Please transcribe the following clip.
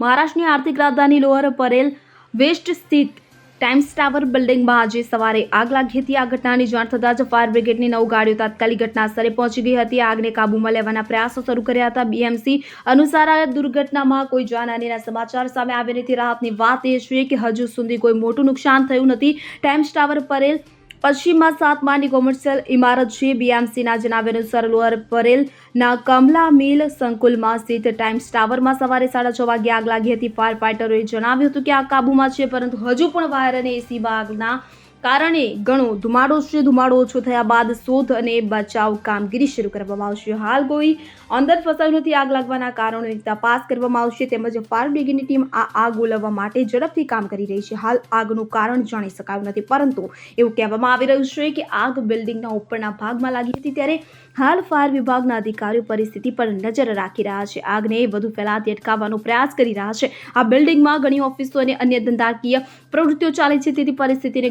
મહારાષ્ટ્રની આર્થિક રાજધાની લોઅર પરેલ વેસ્ટ સ્થિત ટાઈમ્સ ટાવર બિલ્ડિંગમાં આજે સવારે આગ લાગી હતી. આ ઘટનાની જાણ થતાં જ ફાયર બ્રિગેડની નવ ગાડીઓ તાત્કાલિક ઘટના સ્થળે પહોંચી ગઈ હતી. આગને કાબૂમાં લેવાના પ્રયાસો શરૂ કર્યા હતા. બીએમસી અનુસાર આ દુર્ઘટનામાં કોઈ જાનહાનીના સમાચાર સામે આવ્યા નથી રાહતની વાત એ છે કે હજુ સુધી કોઈ મોટું નુકસાન થયું નથી. ટાઈમ્સ ટાવર પરેલ પશ્ચિમમાં સાત માળની કોમર્શિયલ ઇમારત છે બીએમસીના જણાવ્યા અનુસાર લોઅર પરેલના કમલા મિલ સંકુલમાં સ્થિત ટાઈમ્સ ટાવરમાં સવારે સાડા છ વાગે આગ લાગી હતી. ફાયર ફાઇટરોએ જણાવ્યું હતું કે આગ કાબૂમાં છે, પરંતુ હજુ પણ વાયર અને એસીમાં આગના કારણે ઘણો ધુમાડો છે. ધુમાડો ઓછો થયા બાદ શોધ અને બચાવ કામગીરી શરૂ કરવામાં આવશે. હાલ કોઈ અંદર ફસાયું નથી. આગ લાગવાના કારણોની તપાસ કરવામાં આવશે. તેમજ ફાયર બ્રિગેડની ટીમ આ આગ ઓલવવા માટે ઝડપથી કામ કરી રહી છે. હાલ આગનું કારણ જાણી શકાયું નથી. પરંતુ એવું કહેવામાં આવી રહ્યું છે કે આગ બિલ્ડિંગના ઉપરના ભાગમાં લાગી હતી ત્યારે હાલ ફાયર વિભાગના અધિકારીઓ પરિસ્થિતિ પર નજર રાખી રહ્યા છે. આગને વધુ ફેલાતી અટકાવવાનો પ્રયાસ કરી રહ્યા છે. આ બિલ્ડિંગમાં ઘણી ઓફિસો અને અન્ય ધંધાકીય પ્રવૃત્તિઓ ચાલે છે. તેથી પરિસ્થિતિને